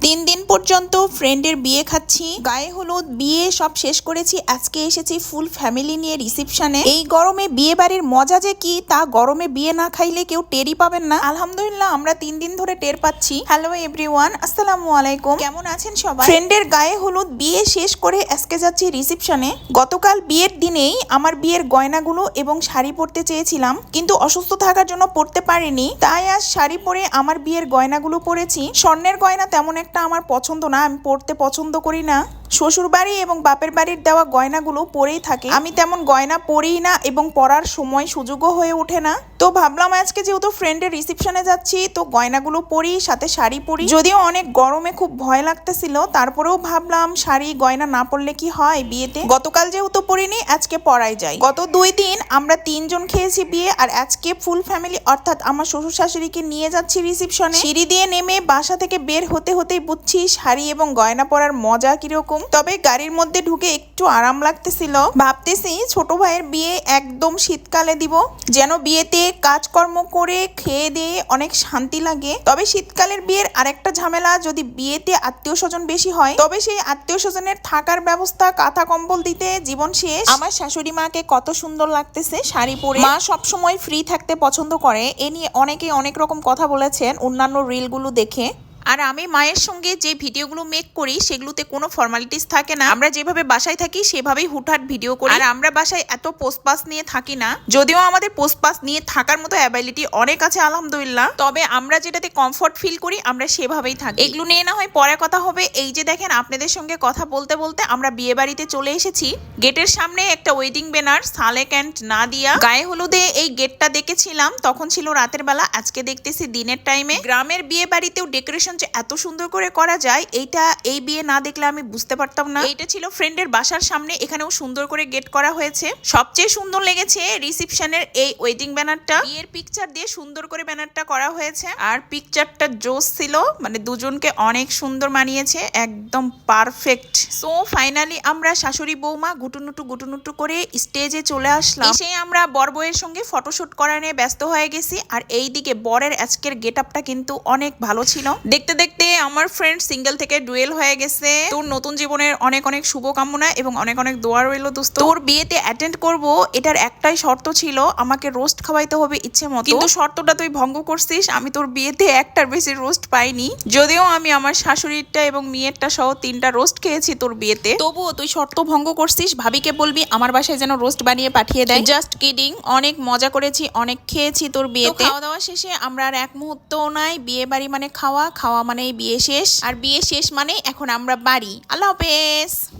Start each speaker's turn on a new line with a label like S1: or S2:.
S1: তিন দিন পর্যন্ত ফ্রেন্ডের বিয়ে খাচ্ছি, গায়ে হলুদ, বিয়ে সব শেষ করেছি, আজকে এসেছি ফুল ফ্যামিলি নিয়ে রিসেপশনে। এই গরমে বিয়ে বাড়ির মজা যে কি, তা গরমে বিয়ে না খাইলে কেউ টেরই পাবেন না। আলহামদুলিল্লাহ, আমরা তিন দিন ধরে টের পাচ্ছি। হ্যালো এভরিওয়ান আসসালামু আলাইকুম। কেমন আছেন সবাই? ফ্রেন্ডের গায়ে হলুদ, বিয়ে শেষ করে আজকে যাচ্ছি রিসেপশনে। গতকাল বিয়ের দিনেই আমার বিয়ের গয়নাগুলো এবং শাড়ি পরতে চেয়েছিলাম, কিন্তু অসুস্থ থাকার জন্য পরতে পারিনি। তাই আজ শাড়ি পরে আমার বিয়ের গয়নাগুলো পরেছি। স্বর্ণের গয়না তেমন একটা আমার পছন্দ না আমি পড়তে পছন্দ করি না। শ্বশুর বাড়ি এবং বাপের বাড়ির দেওয়া গয়নাগুলো পরেই থাকে। আমি তেমন গয়না পরেই না এবং পরার সময় সুযোগও হয়ে ওঠে না। তো ভাবলাম আজকে যেহেতু ফ্রেন্ডের রিসেপশনে যাচ্ছি, তো গয়নাগুলো পরি, সাথে শাড়ি পরি। যদিও অনেক গরমে খুব ভয় লাগতেছিল, তারপরেও ভাবলাম শাড়ি, গয়না না পরলে কি হয় বিয়েতে? গতকাল যেহেতু পরিনি, আজকে পরাই যাই। গত দুই দিন আমরা তিনজন খেয়েছি বিয়ে, আর আজকে ফুল ফ্যামিলি অর্থাৎ আমার শ্বশুর শাশুড়িকে নিয়ে যাচ্ছি রিসেপশনে সিঁড়ি দিয়ে নেমে বাসা থেকে বের হতে হতেই বুঝছি শাড়ি এবং গয়না পরার মজা কীরকম। তবে গাড়ির মধ্যে ঢুকে একটু আরাম লাগতেছিল। ভাবতেছি ছোট ভাইয়ের বিয়ে একদম শীতকালে দিব, যেন বিয়েতে কাজকর্ম করে খেয়ে দিয়ে অনেক শান্তি লাগে। তবে শীতকালের বিয়ের আরেকটা ঝামেলা, যদি বিয়েতে আত্মীয় স্বজন বেশি হয়, তবে সেই আত্মীয় স্বজনের থাকার ব্যবস্থা কাঁথা কম্বল দিতে জীবন শেষ। আমার শাশুড়ি মাকে কত সুন্দর লাগতেছে শাড়ি পরে। মা সবসময় ফ্রি থাকতে পছন্দ করে। এ নিয়ে অনেকে অনেক রকম কথা বলেছেন অন্যান্য রিলগুলো দেখে। আর আমি মায়ের সঙ্গে যে ভিডিওগুলো মেক করি, সেগুলোতে কোনো ফর্মালিটিস থাকে না। আমরা যেভাবে বাসায় থাকি, সেভাবেই হুটহাট ভিডিও করি। আর আমরা বাসায় এত পোস্ট পাস নিয়ে থাকি না, যদিও আমাদের পোস্ট পাস নিয়ে থাকার মতো অ্যাবিলিটি অনেক আছে, আলহামদুলিল্লাহ। তবে আমরা যেটাতে কমফর্ট ফিল করি, আমরা সেভাবেই থাকি। এগুলো নিয়ে না হয় পরে কথা হবে। এই যে দেখেন, আপনাদের সঙ্গে কথা বলতে বলতে আমরা বিয়ে বাড়িতে চলে এসেছি। গেটের সামনে একটা ওয়েডিং ব্যানার সালেক অ্যান্ড না দিয়া গায়ে হলুদে এই গেটটা দেখেছিলাম, তখন ছিল রাতের বেলা। আজকে দেখতেছি দিনের টাইমে গ্রামের বিয়ে বাড়িতেও ডেকোরেশন যে এত সুন্দর করে করা যায় এইটা এই বিয়ে না দেখলে আমি বুঝতে পারতাম না। এইটা ছিল ফ্রেন্ডের বাসার সামনে এখানেও সুন্দর করে গেট করা হয়েছে। সবচেয়ে সুন্দর লেগেছে রিসেপশনের এই ওয়েডিং ব্যানারটা বিয়ের পিকচার দিয়ে সুন্দর করে ব্যানারটা করা হয়েছে। আর পিকচারটা জোস ছিল মানে দুজনকে অনেক সুন্দর মানিয়েছে একদম পারফেক্ট সো ফাইনালি আমরা শাশুড়ি বৌমা গুটুনুটু গুটুনুটু করে স্টেজে চলে আসলাম। এসে আমরা বর বউয়ের সঙ্গে ফটোশুট করা নিয়ে ব্যস্ত হয়ে গেছি আর এই দিকে বরের আজকের গেট আপটা কিন্তু অনেক ভালো ছিল। দেখতে দেখতে আমার ফ্রেন্ড সিঙ্গেল থেকে ডুয়েল হয়ে গেছে। তোর নতুন জীবনের অনেক অনেক শুভকামনা এবং অনেক অনেক দোয়া রইল দোস্ত। তোর বিয়েতে অ্যাটেন্ড করব, এটার একটাই শর্ত ছিল, আমাকে রোস্ট খাওয়াইতে হবে ইচ্ছে মতো। কিন্তু শর্তটা তুই ভঙ্গ করছিস, আমি তোর বিয়েতে একটার বেশি রোস্ট পাইনি। যদিও আমি আমার শাশুড়িরটা এবং মেয়েরটা সহ তিনটা রোস্ট খেয়েছি তোর বিয়েতে। তবুও তুই শর্ত ভঙ্গ করছিস, ভাবিকে বলবি আমার বাসায় যেন রোস্ট বানিয়ে পাঠিয়ে দেয়। জাস্ট কিডিং অনেক মজা করেছি, অনেক খেয়েছি তোর বিয়েতে। খাওয়া দাওয়া শেষে আমরা আর এক মুহূর্তও নাই, বিয়ে বাড়ি মানে খাওয়া খাওয়া মানে বিয়ে শেষ আর বিয়ে শেষ মানে এখন আমরা বাড়ি। আল্লাহ হাফেজ।